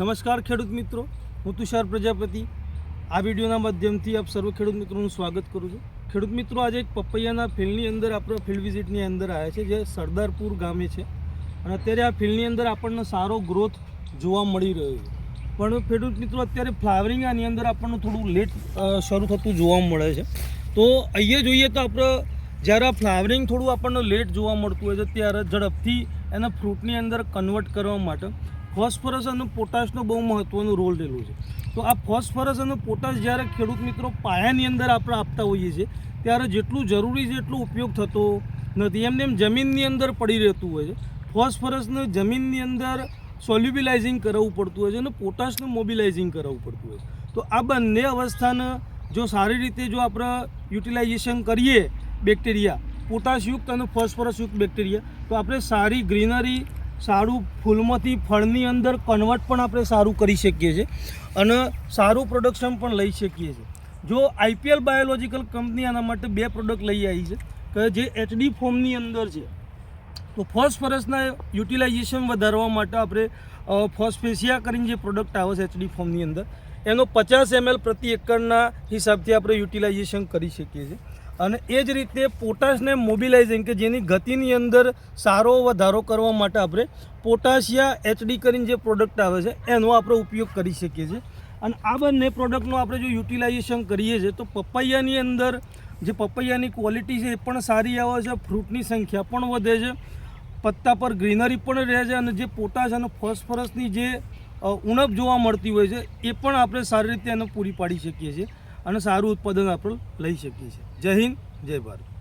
નમસ્કાર ખેડૂત મિત્રો, હું તુષાર પ્રજાપતિ. આ વિડીયોના માધ્યમથી આપ સર્વ ખેડૂત મિત્રોનું સ્વાગત કરું છું. ખેડૂત મિત્રો, આજે એક પપૈયાના ફિલ્ડની અંદર આપણે ફિલ્ડ વિઝિટની અંદર આવ્યા છે, જે સરદારપુર ગામે છે. અને અત્યારે આ ફિલ્ડની અંદર આપણને સારો ગ્રોથ જોવા મળી રહ્યો છે. પણ ખેડૂત મિત્રો, અત્યારે ફ્લાવરિંગ આની અંદર આપણને થોડું લેટ શરૂ થતું જોવા મળે છે. તો અહીંયા જોઈએ તો આપણે, જ્યારે ફ્લાવરિંગ થોડું આપણને લેટ જોવા મળતું હોય છે, ત્યારે ઝડપથી એના ફ્રૂટની અંદર કન્વર્ટ કરવા માટે ફોસ્ફરસ અને પોટાશનો બહુ મહત્ત્વનો રોલ રહેલો છે. તો આ ફોસ્ફરસ અને પોટાશ જ્યારે ખેડૂત મિત્રો પાયાની અંદર આપણે આપતા હોઈએ છીએ, ત્યારે જેટલું જરૂરી છે એટલો ઉપયોગ થતો નથી. એમને એમ જમીનની અંદર પડી રહેતું હોય છે. ફોસ્ફરસને જમીનની અંદર સોલ્યુબિલાઇઝિંગ કરાવવું પડતું હોય છે અને પોટાશનું મોબિલાઇઝિંગ કરાવવું પડતું હોય છે. તો આ બંને અવસ્થાને જો સારી રીતે જો આપણે યુટિલાઇઝેશન કરીએ બેક્ટેરિયા પોટાશયુક્ત અને ફોસ્ફરસયુક્ત બેક્ટેરિયા તો આપણે સારી ગ્રીનરી સારું ફૂલમાંથી ફળની અંદર કન્વર્ટ પણ આપણે સારું કરી શકીએ છીએ અને સારું પ્રોડક્શન પણ લઈ શકીએ છીએ. જો આઈપીએલ બાયોલોજિકલ કંપની આના માટે બે પ્રોડક્ટ લઈ આવી છે, કે જે એચડી ફોર્મની અંદર છે. તો ફોસ્ફરસના યુટિલાઇઝેશન વધારવા માટે આપણે ફોસ્ફેસિયા કરીને જે પ્રોડક્ટ આવે છે એચડી ફોર્મની અંદર એનો પચાસ એમએલ પ્રતિ એકરના હિસાબથી આપણે યુટિલાઇઝેશન કરી શકીએ છીએ. અને એ જ રીતે પોટાશને મોબિલાઇઝિંગ કે જેની ગતિની અંદર સારો વધારો કરવા માટે આપણે પોટાશિયા એચડી કરીને જે પ્રોડક્ટ આવે છે, એનો આપણે ઉપયોગ કરી શકીએ છીએ. અને આ બંને પ્રોડક્ટનું આપણે જો યુટિલાઇઝેશન કરીએ છીએ, તો પપૈયાની અંદર જે પપૈયાની ક્વોલિટી છે એ પણ સારી આવે છે, ફ્રૂટની સંખ્યા પણ વધે છે, પત્તા પર ગ્રીનરી પણ રહે છે અને જે પોટાશ અને ફોસ્ફરસની જે ઉણપ જોવા મળતી હોય છે, એ પણ આપણે સારી રીતે એને પૂરી પાડી શકીએ છીએ અને સારું ઉત્પાદન આપણે લઈ શકીએ છીએ. જય હિન્દ, જય ભારત.